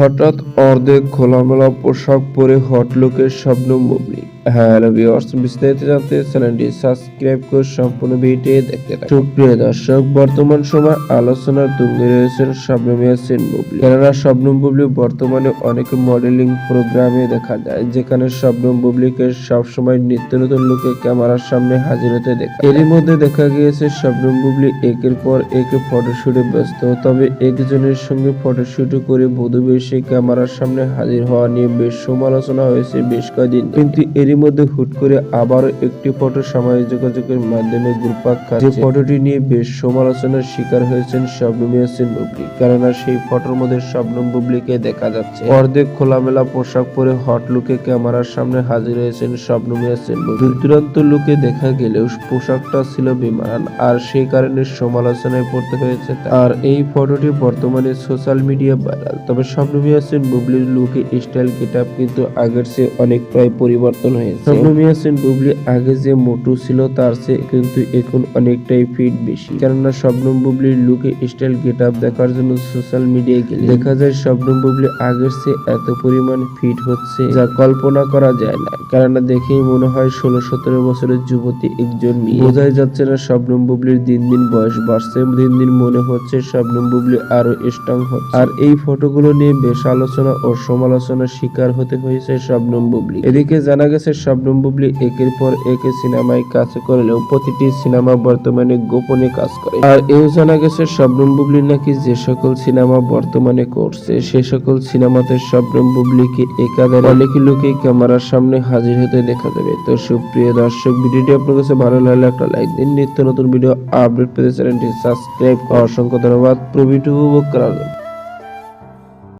হঠাৎ অর্ধেক খোলামেলা পোশাক পরে হটলুকের শবনম বুবলি হ্যালো ভিউয়ার্স বিস্তারিত জানতে চ্যানেলটি সাবস্ক্রাইব করে সম্পূর্ণ ভিডিও দেখতে থাকুন সুপ্রিয় দর্শক, বর্তমান সময় আলোচনার তুঙ্গে রয়েছেন শবনম ইয়াসিন বুবলি। কেননা শবনম বুবলি বর্তমানে অনেক মডেলিং প্রোগ্রামে দেখা যায়, যেখানে শবনম বুবলিকে সবসময় নিত্য নতুন লুকে ক্যামেরার সামনে হাজির হতে দেখা। এরই মধ্যে দেখা গিয়েছে শবনম বুবলি একের পর এক ফটোশুটে ব্যস্ত, তবে একজনের সঙ্গে ফটোশুট করে বধূ বেশে ক্যামেরার সামনে হাজির হওয়া নিয়ে বেশ সমালোচনা হয়েছে বেশ কয়েকদিন কিন্তু এরই মধ্যে হুট করে আবারও একটি ফটো সামাজিক যোগাযোগের মাধ্যমে ঘুরপাক যে ফটোটি নিয়ে বেশ সমালোচনার শিকার হয়েছেন শবনম ইয়াসিন বুবলি। কেননা সেই ফটোর মধ্যে শবনম বুবলিকে দেখা যাচ্ছে। অর্ধেক খোলামেলা পোশাক পরে হট লুকে ক্যামেরার সামনে হাজির হয়েছেন শবনম ইয়াসিন দূর দূরান্ত লুকে দেখা গেলেও পোশাকটা ছিল বিমান, আর সেই কারণে সমালোচনায় পড়তে হয়েছে আর এই ফটোটি বর্তমানে সোশ্যাল মিডিয়া ভাইরাল। তবে শবনম ইয়াসিন বুবলির লুকে স্টাইল গেটআপ কিন্তু আগের চেয়ে অনেক প্রায় পরিবর্তন হয়েছে ইয়াসিন বুবলি আগে যে মোটু ছিল তার চেয়ে কিন্তু এখন অনেকটাই ফিট বেশি। কেননা শবনম বুবলির লুকে স্টাইল গেটআপ দেখার জন্য সোশ্যাল মিডিয়ায় গেলে দেখা যায় শবনম বুবলি আগের চেয়ে এত পরিমাণ ফিট হচ্ছে যা কল্পনা করা যায় না। কেননা দেখেই মনে হয় ষোলো সতেরো বছরের যুবতী একজন মেয়ে। বোঝাই যাচ্ছে না শবনম বুবলির দিন দিন বয়স বাড়ছে দিন দিন মনে হচ্ছে শবনম বুবলি আরও স্ট্রং হচ্ছে। আর এই ফটোগুলো নিয়ে বেশ আলোচনা ও সমালোচনার শিকার হতে হয়েছে শবনম বুবলি। এদিকে জানা গেছে শবনম বুবলি একের পর এক সিনেমায় কাজ করলেও প্রতিটি সিনেমা বর্তমানে গোপনে কাজ করে। আর এও জানা গেছে শবনম নাকি যে সকল সিনেমা বর্তমানে করছে, সে সকল সিনেমাতে শবনম বুবলিকে একাধারে? অনেক লোকে ক্যামেরার সামনে হাজির হতে দেখা যাবে। তো সুপ্রিয় দর্শক, ভিডিওটি আপনার কাছে ভালো লাগলে একটা লাইক দিন। নিত্য নতুন ভিডিও আপডেট পেতে চ্যানেলটি সাবস্ক্রাইব। অসংখ্য ধন্যবাদ। প্রভিট উপভোগ করার